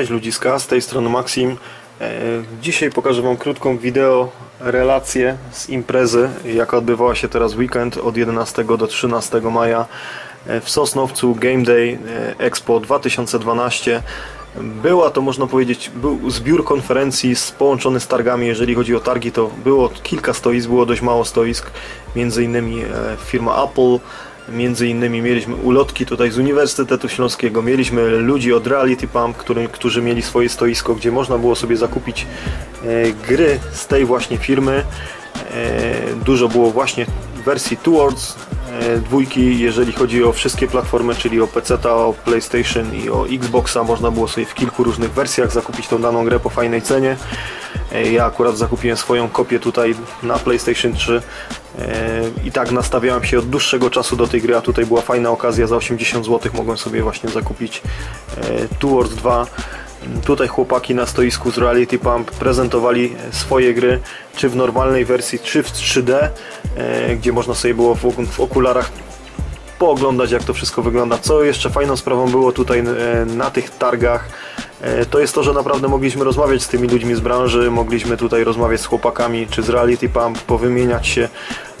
Cześć ludziska, z tej strony Maxim. E, Dzisiaj pokażę Wam krótką wideo relację z imprezy, jaka odbywała się teraz weekend od 11 do 13 maja e, w Sosnowcu Game Day e, Expo 2012. Była to, można powiedzieć, był zbiór konferencji z- połączony z targami. Jeżeli chodzi o targi, to było kilka stoisk, było dość mało stoisk, między innymi firma Apple, Między innymi mieliśmy ulotki tutaj z Uniwersytetu Śląskiego, mieliśmy ludzi od Reality Pump, który, którzy mieli swoje stoisko, gdzie można było sobie zakupić e, gry z tej właśnie firmy. E, dużo było właśnie wersji Towards dwójki, jeżeli chodzi o wszystkie platformy, czyli o PC, o PlayStation i o Xboxa, można było sobie w kilku różnych wersjach zakupić tą daną grę po fajnej cenie. E, Ja akurat zakupiłem swoją kopię tutaj na PlayStation 3 e, i tak nastawiałem się od dłuższego czasu do tej gry, a tutaj była fajna okazja, za 80 zł mogłem sobie właśnie zakupić e, Towards 2. Tutaj chłopaki na stoisku z Reality Pump prezentowali swoje gry, czy w normalnej wersji, czy w 3D, e, gdzie można sobie było w, okularach pooglądać jak to wszystko wygląda. Co jeszcze fajną sprawą było tutaj e, na tych targach, e, to jest to, że naprawdę mogliśmy rozmawiać z tymi ludźmi z branży, mogliśmy tutaj rozmawiać z chłopakami czy z Reality Pump, powymieniać się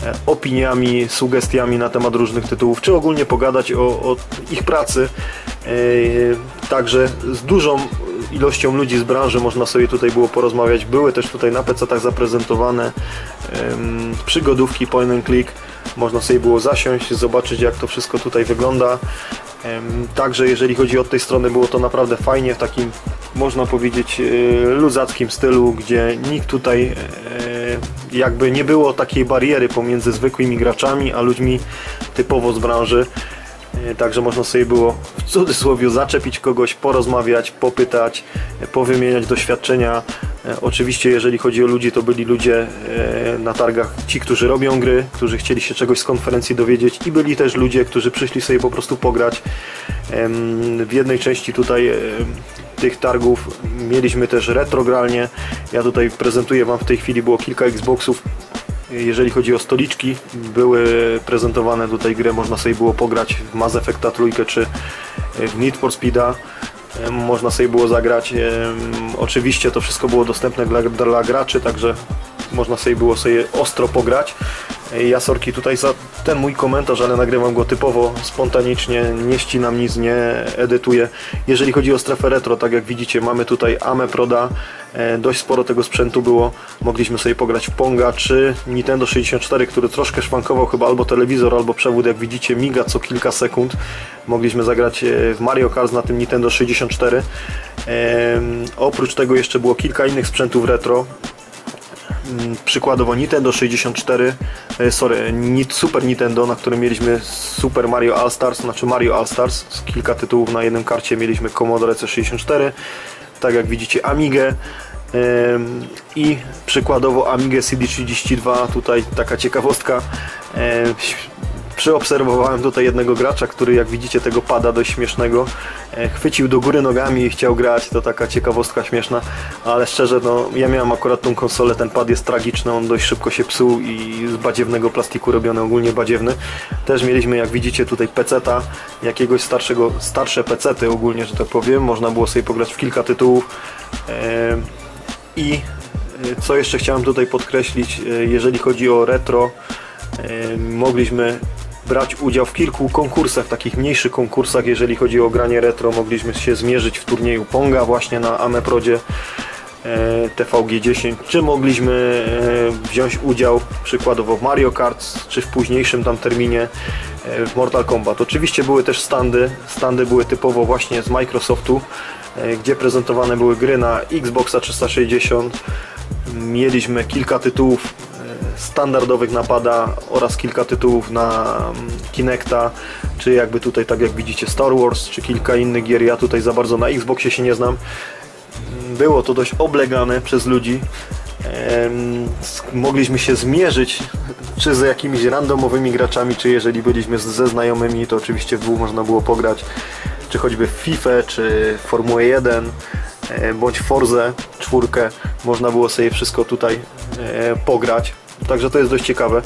e, opiniami, sugestiami na temat różnych tytułów, czy ogólnie pogadać o, o ich pracy. E, Także z dużą ilością ludzi z branży można sobie tutaj było porozmawiać. Były też tutaj na PC-tach zaprezentowane em, przygodówki point and click. Można sobie było zasiąść, zobaczyć jak to wszystko tutaj wygląda. Em, Także jeżeli chodzi od tej strony było to naprawdę fajnie w takim można powiedzieć e, luzackim stylu, gdzie nikt tutaj e, jakby nie było takiej bariery pomiędzy zwykłymi graczami a ludźmi typowo z branży. E, Także można sobie było w cudzysłowie zaczepić kogoś, porozmawiać, popytać, e, powymieniać doświadczenia. E, Oczywiście jeżeli chodzi o ludzi, to byli ludzie na targach, ci, którzy robią gry, którzy chcieli się czegoś z konferencji dowiedzieć i byli też ludzie, którzy przyszli sobie po prostu pograć. W jednej części tutaj tych targów mieliśmy też retrogralnie. Ja tutaj prezentuję Wam w tej chwili, było kilka Xboxów jeżeli chodzi o stoliczki, były prezentowane tutaj gry, można sobie było pograć w Mass Effecta trójkę czy w Need for Speeda. Można sobie było zagrać. Oczywiście to wszystko było dostępne dla, dla graczy, także można sobie było sobie ostro pograć. Ja sorki tutaj za ten mój komentarz, ale nagrywam go typowo spontanicznie, nie ścinam nic, nie edytuję. Jeżeli chodzi o strefę retro, tak jak widzicie, mamy tutaj Ame Proda, dość sporo tego sprzętu było. Mogliśmy sobie pograć w Ponga czy Nintendo 64, który troszkę szwankował chyba albo telewizor, albo przewód, jak widzicie, miga co kilka sekund. Mogliśmy zagrać e, w Mario Kart na tym Nintendo 64. Em, Oprócz tego jeszcze było kilka innych sprzętów retro, przykładowo Nintendo 64, e, sorry, Super Nintendo, na którym mieliśmy Super Mario All Stars, znaczy Mario All Stars, z kilka tytułów na jednym karcie mieliśmy Commodore C64, tak jak widzicie Amigę i przykładowo Amigę CD32, tutaj taka ciekawostka, em, Przeobserwowałem tutaj jednego gracza, który jak widzicie tego pada dość śmiesznego. E, chwycił do góry nogami i chciał grać, to taka ciekawostka śmieszna, ale szczerze no ja miałem akurat tą konsolę, ten pad jest tragiczny, on dość szybko się psuł i z badziewnego plastiku robiony, ogólnie badziewny. Też mieliśmy jak widzicie tutaj peceta, jakiegoś starszego, starsze pecety ogólnie, że tak powiem, można było sobie pograć w kilka tytułów. E, i e, co jeszcze chciałem tutaj podkreślić, jeżeli chodzi o retro, mogliśmy brać udział w kilku konkursach, takich mniejszych konkursach, jeżeli chodzi o granie retro, mogliśmy się zmierzyć w turnieju Ponga właśnie na Ameprodzie e, TVG10, czy mogliśmy e, wziąć udział przykładowo w Mario Kart, czy w późniejszym tam terminie e, w Mortal Kombat. Oczywiście były też standy, standy były typowo właśnie z Microsoftu, gdzie prezentowane były gry na Xboxa 360, mieliśmy kilka tytułów standardowych napada oraz kilka tytułów na mm, Kinecta, czy jakby tutaj tak jak widzicie Star Wars, czy kilka innych gier. Ja tutaj za bardzo na Xboxie się nie znam. Było to dość oblegane przez ludzi. Mogliśmy się zmierzyć czy z jakimiś randomowymi graczami, czy jeżeli byliśmy ze znajomymi, to oczywiście w dwóch można było pograć, czy choćby w FIFA, czy w Formułę 1, e, bądź Forze czwórkę, można było sobie wszystko tutaj e, pograć. Także to jest dość ciekawe.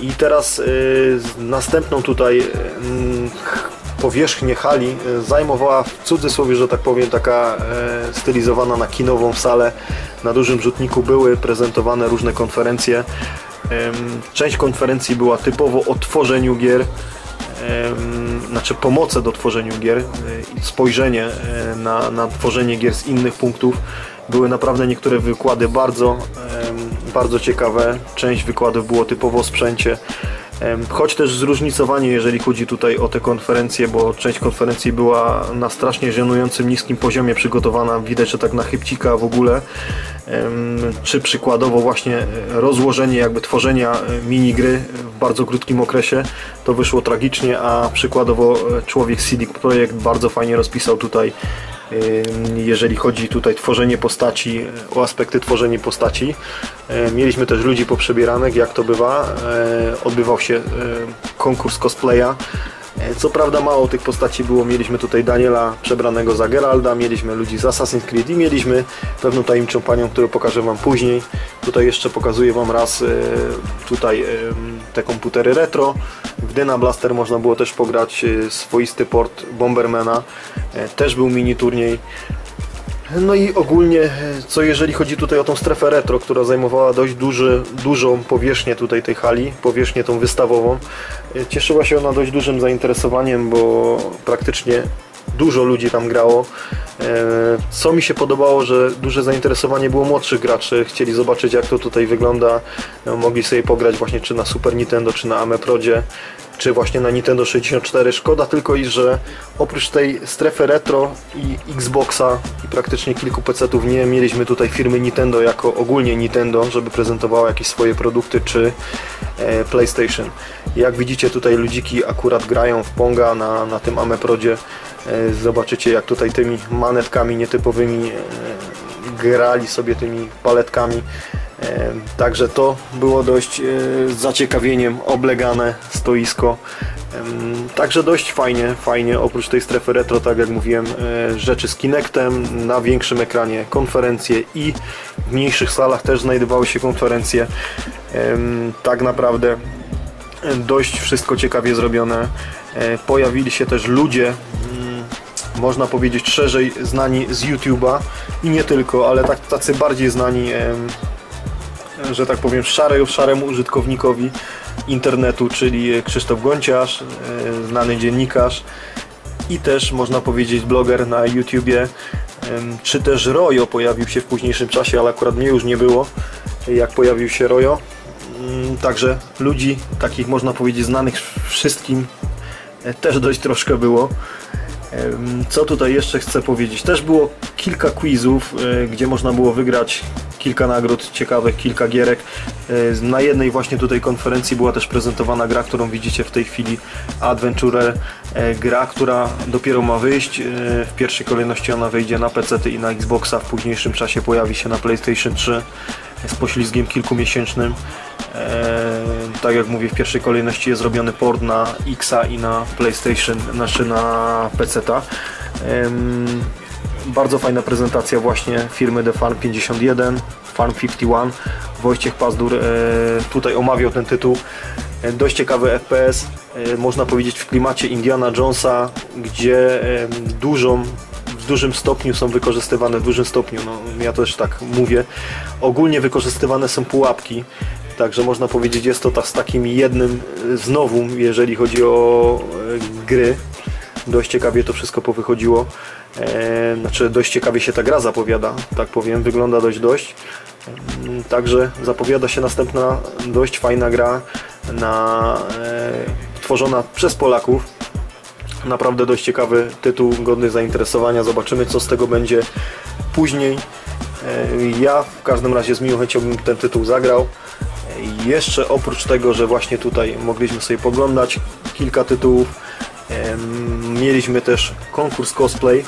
I teraz y, następną tutaj mm, powierzchnię hali zajmowała w cudzysłowie, że tak powiem, taka stylizowana na kinową salę. Na dużym rzutniku były prezentowane różne konferencje. Część konferencji była typowo o tworzeniu gier, znaczy pomoce do tworzenia gier, spojrzenie na, na tworzenie gier z innych punktów. Były naprawdę niektóre wykłady bardzo, bardzo ciekawe. Część wykładów było typowo o sprzęcie. Choć też zróżnicowanie, jeżeli chodzi tutaj o te konferencje, bo część konferencji była na strasznie żenującym niskim poziomie przygotowana, widać, że tak na chybcika w ogóle, czy przykładowo właśnie rozłożenie jakby tworzenia e, minigry w bardzo krótkim okresie, to wyszło tragicznie, a przykładowo e, człowiek CD Projekt bardzo fajnie rozpisał tutaj jeżeli chodzi tutaj tworzenie postaci, o aspekty tworzenia postaci. Mieliśmy też ludzi poprzebieranych, jak to bywa. Odbywał się konkurs cosplaya. Co prawda mało tych postaci było, mieliśmy tutaj Daniela przebranego za Geralda, mieliśmy ludzi z Assassin's Creed i mieliśmy pewną tajemniczą panią, którą pokażę Wam później. Tutaj jeszcze pokazuję Wam raz tutaj te komputery retro. W Dyna Blaster można było też pograć e, swoisty port Bombermana. E, też był mini turniej. No i ogólnie, e, co jeżeli chodzi tutaj o tą strefę retro, która zajmowała dość duży, dużą powierzchnię tutaj tej hali, powierzchnię tą wystawową, cieszyła się ona dość dużym zainteresowaniem, bo praktycznie dużo ludzi tam grało. Co mi się podobało, że duże zainteresowanie było młodszych graczy, chcieli zobaczyć jak to tutaj wygląda, no, mogli sobie pograć właśnie czy na Super Nintendo, czy na Ameprodzie czy właśnie na Nintendo 64. Szkoda tylko i, że oprócz tej strefy retro i Xboxa i praktycznie kilku PC-ów nie mieliśmy tutaj firmy Nintendo jako ogólnie Nintendo, żeby prezentowała jakieś swoje produkty czy e, PlayStation. Jak widzicie tutaj ludziki akurat grają w Ponga na, na tym Ameprodzie. E, zobaczycie jak tutaj tymi manetkami nietypowymi e, grali sobie tymi paletkami. Także to było dość e, zaciekawieniem oblegane stoisko. Także dość fajnie, fajnie oprócz tej strefy retro, tak jak mówiłem, e, rzeczy z Kinectem, na większym ekranie konferencje i w mniejszych salach też znajdowały się konferencje. Tak naprawdę dość wszystko ciekawie zrobione. E, pojawili się też ludzie, można powiedzieć szerzej znani z YouTube'a i nie tylko, ale tak, tacy bardziej znani że tak powiem, szary, szaremu użytkownikowi internetu, czyli Krzysztof Gonciarz, e, znany dziennikarz i też można powiedzieć bloger na YouTubie, czy też Rojo pojawił się w późniejszym czasie, ale akurat mnie już nie było, jak pojawił się Rojo. Mm, także ludzi takich można powiedzieć znanych wszystkim e, też dość troszkę było. Co tutaj jeszcze chcę powiedzieć? Też było kilka quizów, e, gdzie można było wygrać kilka nagród ciekawych, kilka gierek. E, na jednej właśnie tutaj konferencji była też prezentowana gra, którą widzicie w tej chwili, Adventure, e, gra, która dopiero ma wyjść. W pierwszej kolejności ona wyjdzie na PC i na Xboxa, w późniejszym czasie pojawi się na PlayStation 3 z poślizgiem kilkumiesięcznym. tak jak mówię, w pierwszej kolejności jest zrobiony port na Xa i na PlayStation, znaczy na PC-ta. Bardzo fajna prezentacja właśnie firmy The Farm 51, Farm 51. Wojciech Pazdur e, tutaj omawiał ten tytuł. E, dość ciekawy FPS, e, można powiedzieć w klimacie Indiana Jonesa, gdzie dużą w dużym stopniu są wykorzystywane, w dużym stopniu, no ja też tak mówię, ogólnie wykorzystywane są pułapki, także można powiedzieć jest to tak z takim jednym znowu, jeżeli chodzi o gry, dość ciekawie to wszystko powychodziło. E, znaczy dość ciekawie się ta gra zapowiada, tak powiem, wygląda dość dość. E, także zapowiada się następna dość fajna gra na, e, tworzona przez Polaków. Naprawdę dość ciekawy tytuł, godny zainteresowania. Zobaczymy co z tego będzie później. E, ja w każdym razie z miłą chęcią bym ten tytuł zagrał. E, jeszcze oprócz tego, że właśnie tutaj mogliśmy sobie poglądać kilka tytułów, Mieliśmy też konkurs cosplay,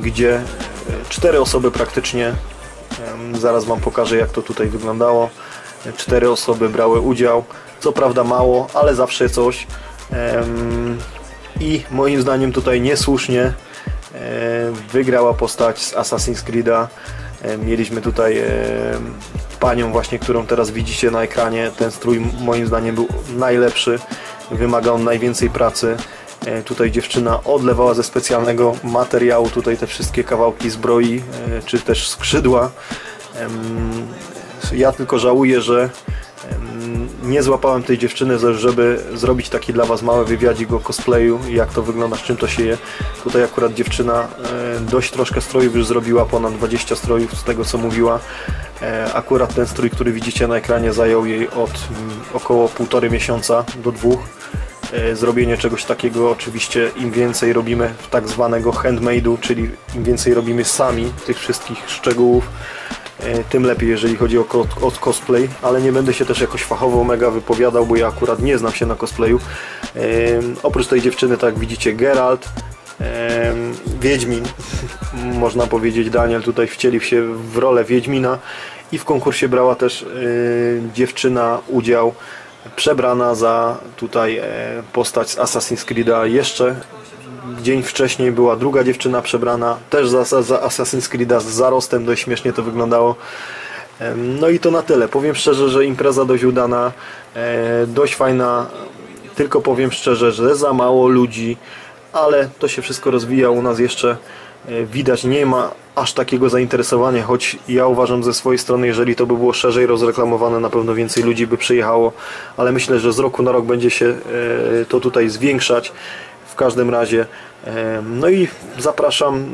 gdzie e, cztery osoby praktycznie, zaraz Wam pokażę jak to tutaj wyglądało, cztery osoby brały udział, co prawda mało, ale zawsze coś i moim zdaniem tutaj niesłusznie e, wygrała postać z Assassin's Creed'a. Mieliśmy tutaj panią właśnie, którą teraz widzicie na ekranie. Ten strój moim zdaniem był najlepszy, wymagał najwięcej pracy. E, Tutaj dziewczyna odlewała ze specjalnego materiału tutaj te wszystkie kawałki zbroi, e, czy też skrzydła. Ja tylko żałuję, że nie złapałem tej dziewczyny, żeby zrobić taki dla Was mały wywiadzik o cosplayu jak to wygląda, z czym to się je. Tutaj akurat dziewczyna e, dość troszkę strojów już zrobiła, ponad 20 strojów z tego co mówiła. Akurat ten strój, który widzicie na ekranie zajął jej od mm, około półtorej miesiąca do dwóch. E, Zrobienie czegoś takiego oczywiście im więcej robimy tak zwanego handmade'u, czyli im więcej robimy sami tych wszystkich szczegółów, e, tym lepiej jeżeli chodzi o, o cosplay, ale nie będę się też jakoś fachowo mega wypowiadał, bo ja akurat nie znam się na cosplayu. Oprócz tej dziewczyny, tak jak widzicie, Geralt, e, Wiedźmin, można powiedzieć, Daniel tutaj wcielił się w rolę Wiedźmina i w konkursie brała też e, dziewczyna udział przebrana za tutaj e, postać z Assassin's Creed'a jeszcze dzień wcześniej była druga dziewczyna przebrana też za, za, Assassin's Creed'a z zarostem, dość śmiesznie to wyglądało. No i to na tyle, powiem szczerze, że impreza dość udana e, dość fajna. Tylko powiem szczerze, że za mało ludzi ale to się wszystko rozwija u nas jeszcze widać nie ma aż takiego zainteresowania, choć ja uważam ze swojej strony, jeżeli to by było szerzej rozreklamowane, na pewno więcej ludzi by przyjechało, ale myślę, że z roku na rok będzie się e, to tutaj zwiększać w każdym razie. E, No i zapraszam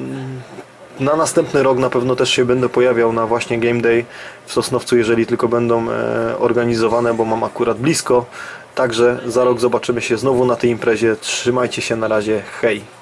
na następny rok na pewno też się będę pojawiał na właśnie Game Day w Sosnowcu, jeżeli tylko będą e, organizowane, bo mam akurat blisko. Także za rok zobaczymy się znowu na tej imprezie. Trzymajcie się na razie. Hej!